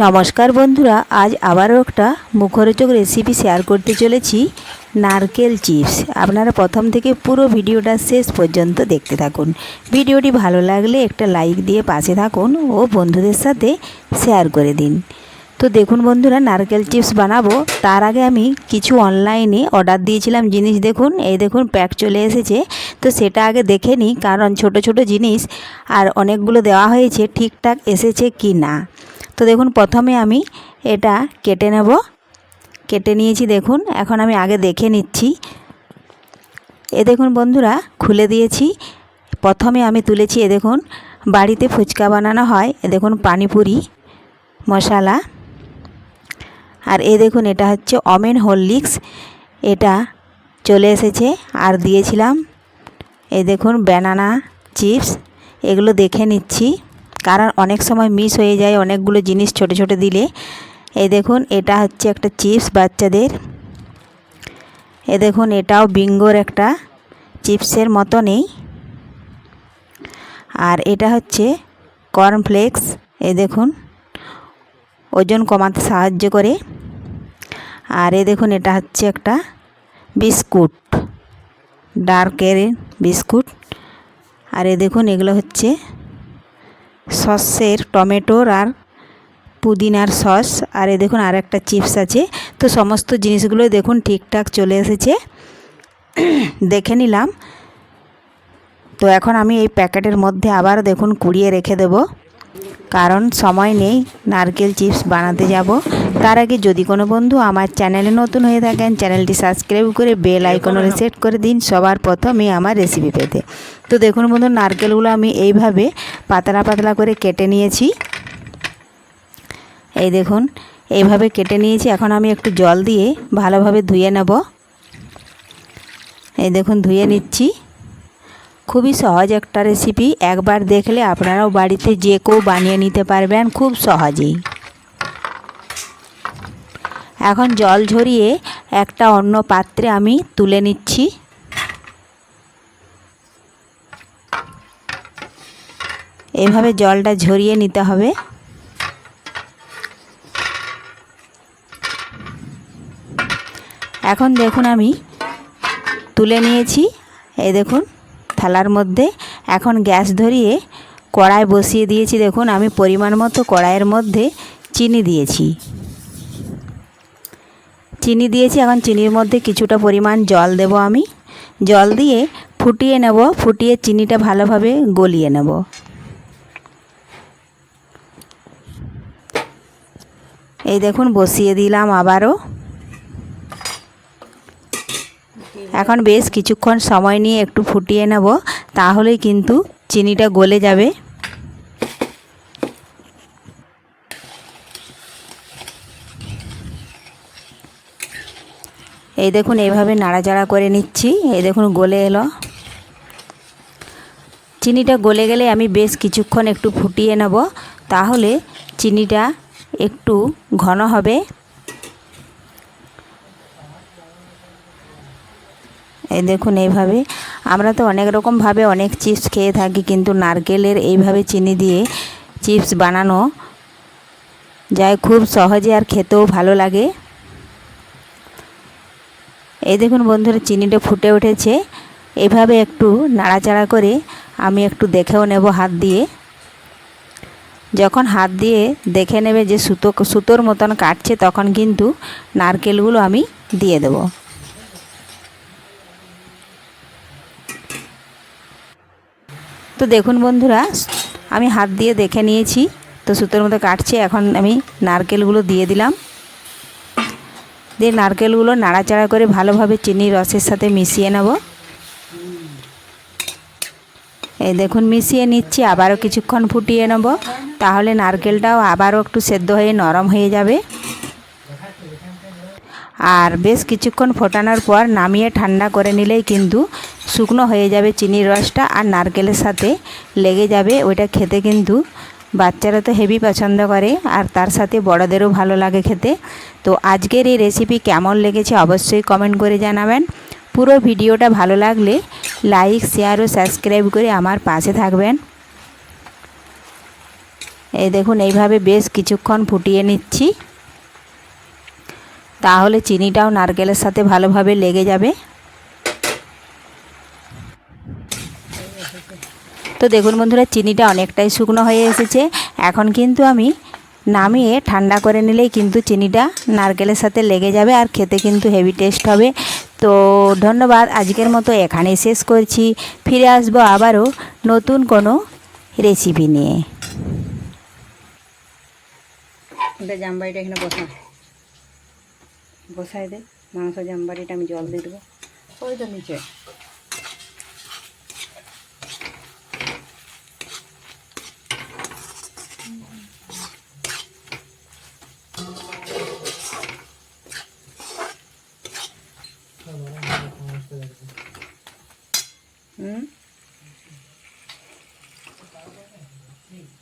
নমস্কার বন্ধুরা, আজ আবারও একটা মুখরোচক রেসিপি শেয়ার করতে চলেছি, নারকেল চিপস আপনারা প্রথম থেকে পুরো ভিডিওটা শেষ পর্যন্ত দেখতে থাকুন। ভিডিওটি ভালো লাগলে একটা লাইক দিয়ে পাশে থাকুন ও বন্ধুদের সাথে শেয়ার করে দিন। তো দেখুন বন্ধুরা, নারকেল চিপস বানাবো। তার আগে আমি কিছু অনলাইনে অর্ডার দিয়েছিলাম জিনিস দেখুন, এই দেখুন প্যাক চলে এসেছে। তো সেটা আগে দেখে নিই, কারণ ছোট ছোট জিনিস আর অনেকগুলো দেওয়া হয়েছে, ঠিকঠাক এসেছে কি না তো দেখুন, প্রথমে আমি এটা কেটে নেব। কেটে নিয়েছি, দেখুন, এখন আমি আগে দেখে নিচ্ছি। এ দেখুন বন্ধুরা, খুলে দিয়েছি। প্রথমে আমি তুলেছি, এ দেখুন, বাড়িতে ফুচকা বানানো হয়। এ দেখুন, পানিপুরি, মশলা। আর এ দেখুন, এটা হচ্ছে অমেন হরলিক্স। এটা চলে এসেছে, আর দিয়েছিলাম, এ দেখুন, ব্যানানা, চিপস, এগুলো দেখে নিচ্ছি। কারণ অনেক সময় মিস হয়ে যায় অনেকগুলো জিনিস ছোট ছোট দিলে। এই দেখুন, এটা হচ্ছে একটা চিপস বাচ্চাদের। এ দেখুন, এটাও বিঙ্গোর একটা চিপসের মতো নেই। আর এটা হচ্ছে কর্নফ্লেক্স এ দেখুন, ওজন কমাতে সাহায্য করে। আর এ দেখুন, এটা হচ্ছে একটা বিস্কুট ডার্কের বিস্কুট। আর এ দেখুন, এগুলো হচ্ছে সসের টমেটোর আর পুদিনার সস। আর এ দেখুন আর একটা চিপস আছে। তো সমস্ত জিনিসগুলো দেখুন ঠিকঠাক চলে এসেছে। দেখে নিলাম। তো এখন আমি এই প্যাকেটের মধ্যে আবার দেখুন কুড়িয়ে রেখে দেব। কারণ সময় নেই, নারকেল চিপস বানাতে যাব। তার আগে যদি কোনো বন্ধু আমার চ্যানেলে নতুন হয়ে থাকেন, চ্যানেলটি সাবস্ক্রাইব করে বেল আইকনে সেট করে দিন সবার প্রথমে আমার রেসিপি পেতে। তো দেখুন বন্ধু, নারকেলগুলো আমি এইভাবে পাতলা পাতলা করে কেটে নিয়েছি। এই দেখুন, এইভাবে কেটে নিয়েছি। এখন আমি একটু জল দিয়ে ভালোভাবে ধুয়ে নেব। এই দেখুন, ধুয়ে নিচ্ছি। খুবই সহজ একটা রেসিপি একবার দেখলে আপনারাও বাড়িতে যে কেউ বানিয়ে নিতে পারবেন খুব সহজেই। এখন জল ঝরিয়ে একটা অন্য পাত্রে আমি তুলে নিচ্ছি। এভাবে জলটা ঝরিয়ে নিতে হবে। এখন দেখুন আমি তুলে নিয়েছি, এই দেখুন থালার মধ্যে। এখন গ্যাস ধরিয়ে কড়াই বসিয়ে দিয়েছি, দেখুন আমি পরিমাণ মতো কড়াইয়ের মধ্যে চিনি দিয়েছি। চিনি দিয়েছি, এখন চিনির মধ্যে কিছুটা পরিমাণ জল দেব আমি। জল দিয়ে ফুটিয়ে নেব, ফুটিয়ে চিনিটা ভালোভাবে গলিয়ে নেব। এই দেখুন, বসিয়ে দিলাম আবারও। এখন বেশ কিছুক্ষণ সময় নিয়ে একটু ফুটিয়ে নেব, তাহলেই কিন্তু চিনিটা গলে যাবে। এই দেখুন, এইভাবে নাড়াচাড়া করে নিচ্ছি। এই দেখুন, গলে এলো। চিনিটা গলে গেলে আমি বেশ কিছুক্ষণ একটু ফুটিয়ে নেব, তাহলে চিনিটা একটু ঘন হবে। এই দেখুন এইভাবে। আমরা তো অনেক রকমভাবে অনেক চিপস খেয়ে থাকি, কিন্তু নারকেলের এইভাবে চিনি দিয়ে চিপস বানানো যায় খুব সহজে আর খেতেও ভালো লাগে। এই দেখুন বন্ধুরা, চিনিটা ফুটে উঠেছে। এভাবে একটু নাড়াচাড়া করে আমি একটু দেখেও নেব হাত দিয়ে। যখন হাত দিয়ে দেখে নেবে যে সুতো, সুতোর মতন কাটছে, তখন কিন্তু নারকেলগুলো আমি দিয়ে দেব। তো দেখুন বন্ধুরা, আমি হাত দিয়ে দেখে নিয়েছি, তো সুতোর মতো কাটছে, এখন আমি নারকেলগুলো দিয়ে দিলাম। দিয়ে নারকেলগুলো নাড়াচাড়া করে ভালোভাবে চিনির রসের সাথে মিশিয়ে নেব। এই দেখুন, মিশিয়ে নিচ্ছি, আবারও কিছুক্ষণ ফুটিয়ে নেব। তাহলে নারকেলটাও আবারও একটু সেদ্ধ হয়ে নরম হয়ে যাবে। আর বেশ কিছুক্ষণ ফোটানোর পর নামিয়ে ঠান্ডা করে নিলেই কিন্তু শুকনো হয়ে যাবে চিনির রসটা আর নারকেলের সাথে লেগে যাবে। ওইটা খেতে কিন্তু বাচ্চারা তো হেভি পছন্দ করে আর তার সাথে বড়দেরও ভালো লাগে খেতে। তো আজকের এই রেসিপি কেমন লেগেছে অবশ্যই কমেন্ট করে জানাবেন। পুরো ভিডিওটা ভালো লাগলে লাইক শেয়ার ও সাবস্ক্রাইব করে আমার পাশে থাকবেন। এই দেখুন, এইভাবে বেশ কিছুক্ষণ ফুটিয়ে নিচ্ছি। তাহলে চিনিটাও নারকেলের সাথে ভালোভাবে লেগে যাবে। তো দেখুন বন্ধুরা, চিনিটা অনেকটাই শুকনো হয়ে এসেছে। এখন কিন্তু আমি নামিয়ে ঠান্ডা করে নিলেই কিন্তু চিনিটা নারকেলের সাথে লেগে যাবে আর খেতে কিন্তু হেভি টেস্ট হবে। তো ধন্যবাদ, আজকের মতো এখানে শেষ করছি। ফিরে আসব আবারও নতুন কোনো রেসিপি নিয়ে। জামবাড়িটা এখানে বসা। বসাই দে, মাংস জামবাড়িটা আমি জল দিয়ে দেবো। ওই তো নিচে। খুলে